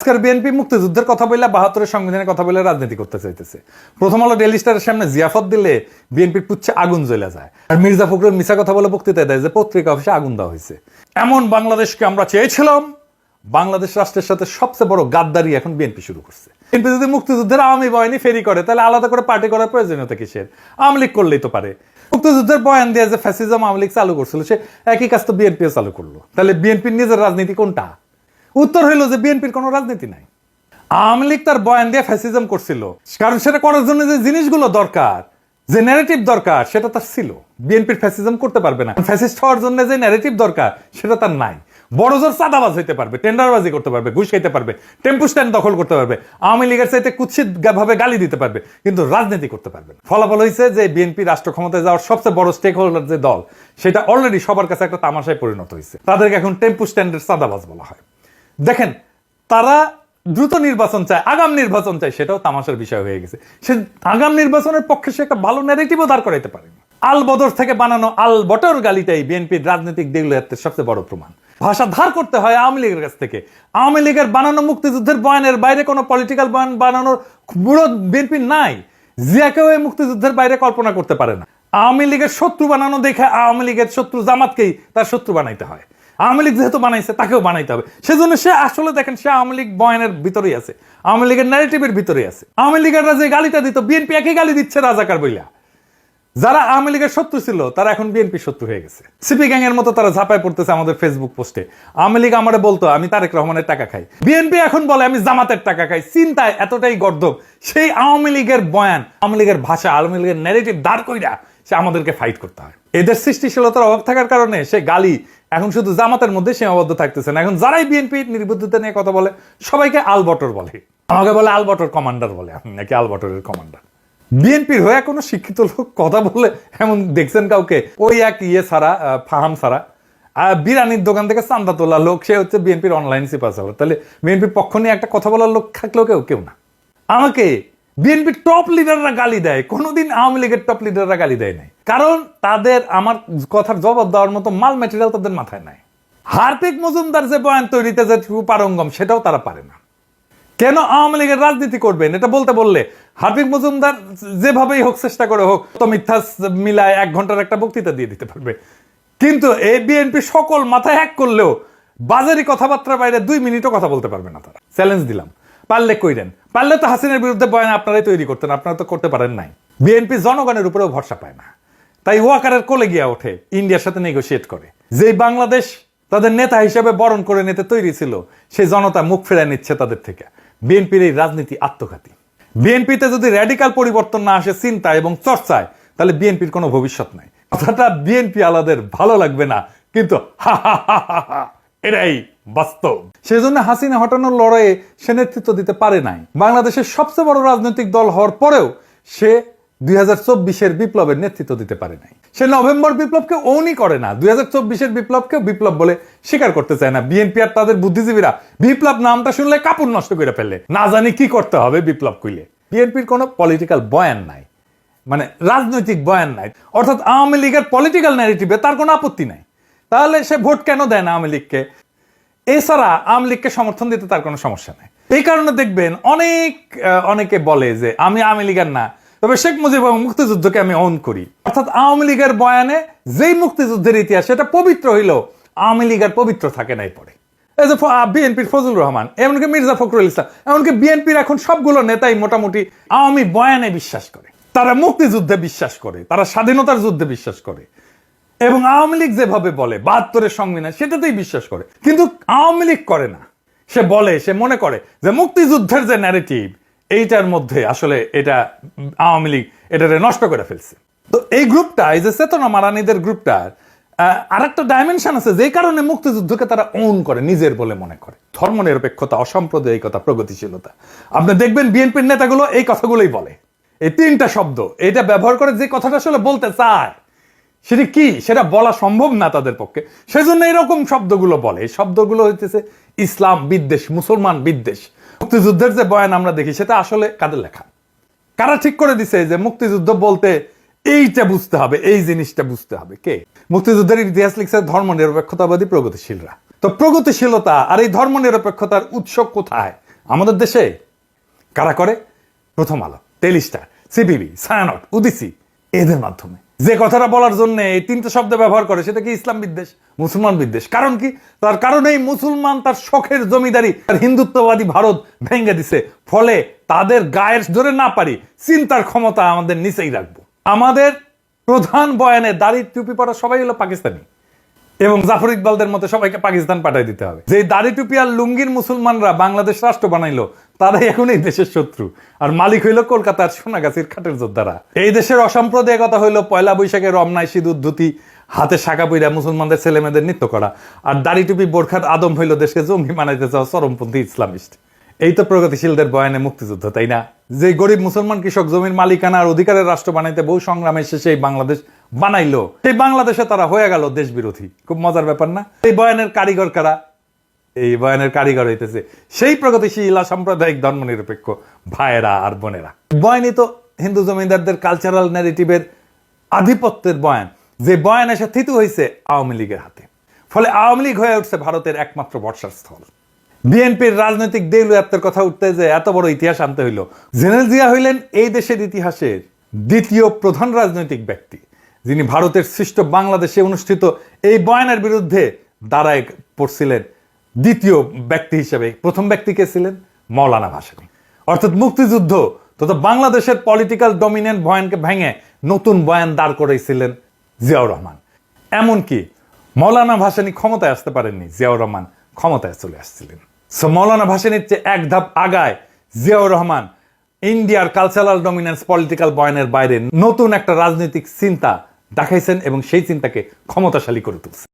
আজকের বিএনপি মুক্তিযুদ্ধের কথা বলে বাহাত্তরের সংবিধানের কথা বলে রাজনীতি করতে চাইতেছে। প্রথম আলো ডেলি স্টারের সামনে জিয়াফত দিলে বিএনপির পুচ্ছে আগুন জ্বলে যায়। আর মির্জা ফখরুল মিশা কথা বলে বক্তৃতা দেয় যে পত্রিকা অফিসে আগুন দেওয়া হয়েছে। এমন বাংলাদেশকে আমরা চেয়েছিলাম, বাংলাদেশ রাষ্ট্রের সাথে সবচেয়ে বড় গাদ্দারি এখন বিএনপি শুরু করছে। বিএনপি যদি মুক্তিযুদ্ধের আওয়ামী বয়ানি ফেরি করে, তাহলে আলাদা করে পার্টি করার প্রয়োজনীয়তা কিসের? আওয়ামী লীগ করলেই তো পারে। মুক্তিযুদ্ধের বয়ান দিয়ে যে ফ্যাসিজম আওয়ামী লীগ চালু করছিল, সে একই কাজ তো বিএনপি চালু করল। তাহলে বিএনপির নিজের রাজনীতি কোনটা? উত্তর হইল যে বিএনপির কোনো রাজনীতি নাই। আওয়ামী লীগ তার বয়ান দিয়ে ফ্যাসিজম করছিল। কারণ সেটা করার জন্য যে জিনিসগুলো দরকার, যে ন্যারেটিভ দরকার, সেটা তার ছিল। বিএনপির ফ্যাসিজম করতে পারবে না। ফ্যাসিস্ট হওয়ার জন্য যে ন্যারেটিভ দরকার, সেটা তার নাই। বড় জোর চাঁদাবাজ হইতে পারবে টেন্ডারবাজি করতে পারবে, ঘুষ খাইতে পারবে, টেম্পু স্ট্যান্ড দখল করতে পারবে, আওয়ামী লীগের চাইতে কুৎসিত ভাবে গালি দিতে পারবে, কিন্তু রাজনীতি করতে পারবে না। ফলাফল হয়েছে যে বিএনপি রাষ্ট্র ক্ষমতায় যাওয়ার সবচেয়ে বড় স্টেক হোল্ডার যে দল, সেটা অলরেডি সবার কাছে একটা তামাশায় পরিণত হয়েছে তাদেরকে এখন টেম্পু স্ট্যান্ডের চাঁদাবাজ বলা হয়। দেখেন, তারা দ্রুত নির্বাচন চায়, আগাম নির্বাচন চায়, সেটাও তামাশার বিষয় হয়ে গেছে। সে আগাম নির্বাচনের পক্ষে সে একটা ভালো ন্যারেটিভও দাঁড় করাইতে পারে আল বদর থেকে বানানো আল বটর গালিটাই বিএনপির রাজনৈতিক দিগুলিয়াতের সবচেয়ে বড় প্রমাণ। ভাষা ধার করতে হয় আওয়ামী লীগের কাছ থেকে। আওয়ামী লীগের বানানো মুক্তিযুদ্ধের বয়ানের বাইরে কোনো পলিটিক্যাল বয়ান বানানোর বুড়ো বিএনপির নাই। জিয়াকেও এই মুক্তিযুদ্ধের বাইরে কল্পনা করতে পারে না। আওয়ামী লীগের শত্রু বানানো দেখে আওয়ামী লীগের শত্রু জামাতকেই তার শত্রু বানাইতে হয়। আওয়ামী লীগ যেহেতু বানাইছে, তাকেও বানাইতে হবে। সেজন্য সে আসলে দেখেন, সে আওয়ামী লীগ বয়ানের ভিতরেই আছে। আওয়ামী লীগের ন্যারেটিভের ভিতরেই আছে। আওয়ামী লীগেররা যে গালিটা দিত বিএনপি একই গালি দিচ্ছে রাজাকার বইলা। যারা আওয়ামী লীগের শত্রু ছিল, তারা এখন বিএনপি শত্রু হয়ে গেছে। সিপি গ্যাং এর মতো তারা ঝাঁপায় পড়তেছে আমাদের ফেসবুক পোস্টে। আওয়ামী লীগ আমারে বলতো, আমি তারেক রহমানের টাকা খাই। বিএনপি এখন বলে, আমি জামাতের টাকা খাই। চিন্তায় এতটাই গর্দব সেই আওয়ামী লীগের বয়ান, আওয়ামী লীগের ভাষা, আওয়ামী লীগের ন্যারেটিভ দাঁড় কইরা সে আমাদেরকে ফাইট করতে হয়। এদের সৃষ্টিশীলতার অভাব থাকার কারণে সে গালি, এখন শুধু জামাতের মধ্যে সীমাবদ্ধ থাকতেছে না। এখন যারাই বিএনপি নির্বুদ্ধিতা নিয়ে কথা বলে, সবাইকে আলবটর বলে। আমাকে বলে আলবটর কমান্ডার বলে আমি নাকি আলবটরের কমান্ডার? বিএনপির হয়ে কোনো শিক্ষিত লোক কথা বলে এমন দেখছেন কাউকে? ওই এক ইয়ে ছাড়া ফাহাম ছাড়া। আর বিরানির দোকান থেকে চান্দা তোলা লোক, সে হচ্ছে বিএনপির অনলাইন সিপার চালার তাহলে বিএনপির পক্ষ নিয়ে একটা কথা বলার লোক থাকলেও কেউ কেউ না। আমাকে বিএনপির টপ লিডাররা গালি দেয়, কোনোদিন আওয়ামী লীগের টপ লিডাররা গালি দেয় নাই। কারণ তাদের আমার কথার জবাব দেওয়ার মতো মাল ম্যাটেরিয়াল তাদের মাথায় নাই। হার্পিক মজুমদার যে বয়ান তৈরিতে যে পারঙ্গম সেটাও তারা পারে না। কেন আওয়ামী লীগের রাজনীতি করবেন? এটা বলতে বললে হাফিজ মজুমদার যেভাবেই হোক চেষ্টা করে হোক, তো মিথ্যা মিলায় এক ঘণ্টার একটা বক্তৃতা দিয়ে দিতে পারবে। কিন্তু এই বিএনপি সকল মাথায় হ্যাক করলেও, বাজারি কথাবার্তার বাইরে দুই মিনিটও কথা বলতে পারবে না তারা। চ্যালেঞ্জ দিলাম। পারলে কইরেন। পারলে তো হাসিনের বিরুদ্ধে বয়ান আপনারাই তৈরি করতেন, আপনারা তো করতে পারেন নাই। বিএনপি জনগণের উপরেও ভরসা পায় না। তাই ওয়াকারের কোলে গিয়া ওঠে, ইন্ডিয়ার সাথে নেগোসিয়েট করে। যে বাংলাদেশ তাদের নেতা হিসেবে বরণ করে নিতে তৈরি ছিল সেই জনতা মুখ ফেরায় নিচ্ছে তাদের থেকে। বিএনপির এই রাজনীতি আত্মঘাতী। বিএনপিতে যদি র্যাডিকাল পরিবর্তন না আসে চিন্তা এবং চর্চায়, তাহলে বিএনপির কোনো ভবিষ্যৎ নাই। কথাটা বিএনপি আলাদের ভালো লাগবে না, কিন্তু হা হা হা হা বাস্তব। সেজন্য হাসিনা হটানোর লড়াইয়ে সে নেতৃত্ব দিতে পারে নাই। বাংলাদেশের সবচেয়ে বড় রাজনৈতিক দল হওয়ার পরেও সে দুই হাজার বিপ্লবের নেতৃত্ব দিতে পারে নাই। সে নভেম্বর বিপ্লবকে ওনই করে না, দুই চব্বিশের বিপ্লবকে বিপ্লব বলে স্বীকার করতে চায় না। বিএনপি আর তাদের বুদ্ধিজীবীরা বিপ্লব নামটা শুনলে কাপড় নষ্ট করে ফেলে না জানি কি করতে হবে বিপ্লব কইলে। বিএনপির কোনো পলিটিক্যাল বয়ান নাই মানে রাজনৈতিক বয়ান নাই, অর্থাৎ আওয়ামী লীগের পলিটিক্যাল ন্যারেটিভে তার কোনো আপত্তি নাই। তাহলে সে ভোট কেন দেয় না আওয়ামী লীগকে? এছাড়া আওয়ামী লীগকে সমর্থন দিতে তার কোনো সমস্যা নেই। এই কারণে দেখবেন অনেক অনেকে বলে যে, আমি আওয়ামী লীগের না তবে শেখ মুজিব এবং মুক্তিযুদ্ধকে আমি অন করি। অর্থাৎ আওয়ামী লীগের বয়ানে যেই মুক্তিযুদ্ধের ইতিহাস, সেটা পবিত্র হইলেও আওয়ামী লীগের পবিত্র থাকে নাই পড়ে এই যে বিএনপির ফজল রহমান, এমনকি মির্জা ফখরুল ইসলাম, এমনকি বিএনপির এখন সবগুলো নেতাই মোটামুটি আওয়ামী বয়ানে বিশ্বাস করে। তারা মুক্তিযুদ্ধে বিশ্বাস করে, তারা স্বাধীনতার যুদ্ধে বিশ্বাস করে। এবং আওয়ামী লীগ যেভাবে বলে, বাহাত্তরের সংবিধান, সেটাতেই বিশ্বাস করে। কিন্তু আওয়ামী লীগ করে না। সে বলে, সে মনে করে যে মুক্তিযুদ্ধের যে ন্যারেটিভ এইটার মধ্যে আসলে এটা আওয়ামী লীগ এটারে নষ্ট করে ফেলছে। তো এই গ্রুপটা, এই যে চেতনা মারানিদের গ্রুপটার আর একটা ডাইমেনশন আছে যেই কারণে মুক্তিযুদ্ধকে তারা ওন করে, নিজের বলে মনে করে। ধর্ম ধর্মনিরপেক্ষতা, অসাম্প্রদায়িকতা, প্রগতিশীলতা। আপনি দেখবেন বিএনপির নেতাগুলো এই কথাগুলোই বলে। এই তিনটা শব্দ এটা ব্যবহার করে যে কথাটা আসলে বলতে চায়। সেটা কি? সেটা বলা সম্ভব না তাদের পক্ষে। সেজন্য এরকম শব্দগুলো বলে। এই শব্দগুলো হইতেছে ইসলাম বিদ্বেষ, মুসলমান বিদ্বেষ। মুক্তিযুদ্ধের যে বয়ান আমরা দেখি, সেটা আসলে কাদের লেখা? কারা ঠিক করে দিছে যে মুক্তিযুদ্ধ বলতে এইটা বুঝতে হবে, এই জিনিসটা বুঝতে হবে? কে? মুক্তিযুদ্ধের ইতিহাস লিখছে ধর্ম নিরপেক্ষতাবাদী প্রগতিশীলরা। তো প্রগতিশীলতা আর এই ধর্ম নিরপেক্ষতার উৎস কোথায়? আমাদের দেশে? কারা করে? প্রথম আলো টেলিস্টার সিপিবি, সায়ানট উদিসি এদের মাধ্যমে। যে কথাটা বলার জন্য এই তিনটে শব্দ ব্যবহার করে, সেটা কি ইসলাম বিদ্বেষ? মুসলমান বিদ্বেষ। কারণ কি? তার কারণেই মুসলমান তার শখের জমিদারি, তার হিন্দুত্ববাদী ভারত ভেঙে দিছে। ফলে তাদের গায়ের ধরে না পারি চিন্তার ক্ষমতা আমাদের নিচেই রাখব। আমাদের প্রধান বয়ানে দাড়ি টুপি পড়া সবাই হলো পাকিস্তানি। এবং জাফর ইকবালদের মতো সবাইকে পাকিস্তান পাঠিয়ে দিতে হবে। যে দাড়ি টুপি আর লুঙ্গির মুসলমানরা বাংলাদেশ রাষ্ট্র বানাইলো, তারাই এখন এই দেশের শত্রু। আর মালিক হইল কলকাতার সোনাগাছির খাটের যোদ্ধারা। এই দেশের অসাম্প্রদায়িকতা হইল পয়লা বৈশাখে রমনায় সিঁদুর ধুতি, হাতে শাখা পইরা মুসলমানদের ছেলেমেয়েদের নৃত্য করা। আর দাড়ি টুপি বোরখাত আদম হইল দেশকে জঙ্গি বানাইতে চাওয়া চরমপন্থী ইসলামিস্ট। এই তো প্রগতিশীলদের বয়ানে মুক্তিযুদ্ধ, তাই না? যে গরিব মুসলমান কৃষক জমির মালিকানা আর অধিকারের রাষ্ট্র বানাইতে বহু সংগ্রামের শেষে এই বাংলাদেশ বানাইলো। সেই বাংলাদেশে তারা হয়ে গেল দেশ বিরোধী খুব মজার ব্যাপার না? এই বয়ানের কারিগর কারা? এই বয়ানের কারিগর হইতেছে সেই প্রগতিশীল সাম্প্রদায়িক ধর্ম নিরপেক্ষ ভাইয়েরা আর বোনেরা। বয়ানই তো হিন্দু জমিদারদের কালচারাল ন্যারেটিভের আধিপত্যের বয়ান। যে বয়ান এসে থিতু হয়েছে আওয়ামী লীগের হাতে। ফলে আওয়ামী লীগ হয়ে উঠছে ভারতের একমাত্র বর্ষার স্থল। বিএনপির রাজনৈতিক দেউলিয়াত্মের কথা উঠতে যে এত বড় ইতিহাস আনতে হইল। জেনারেল জিয়া হইলেন এই দেশের ইতিহাসের দ্বিতীয় প্রধান রাজনৈতিক ব্যক্তি। যিনি ভারতের সৃষ্ট বাংলাদেশে অনুষ্ঠিত এই বয়ানের বিরুদ্ধে দাঁড়ায় পড়ছিলেন দ্বিতীয় ব্যক্তি হিসেবে। প্রথম ব্যক্তি কে ছিলেন? মৌলানা ভাসানী। অর্থাৎ মুক্তিযুদ্ধ তথা বাংলাদেশের পলিটিক্যাল ডমিনেন্ট বয়ানকে ভেঙে নতুন বয়ান দাঁড় করেছিলেন জিয়াউর রহমান। এমনকি মৌলানা ভাসানী ক্ষমতায় আসতে পারেননি, জিয়াউর রহমান ক্ষমতায় চলে আসছিলেন। সো মৌলানা ভাসানীর চেয়ে এক ধাপ আগায় জিয়াউর রহমান ইন্ডিয়ার কালচারাল ডমিনেন্স পলিটিক্যাল বয়ানের বাইরে নতুন একটা রাজনৈতিক চিন্তা দেখাইছেন এবং সেই চিন্তাকে ক্ষমতাশালী করে তুলছেন।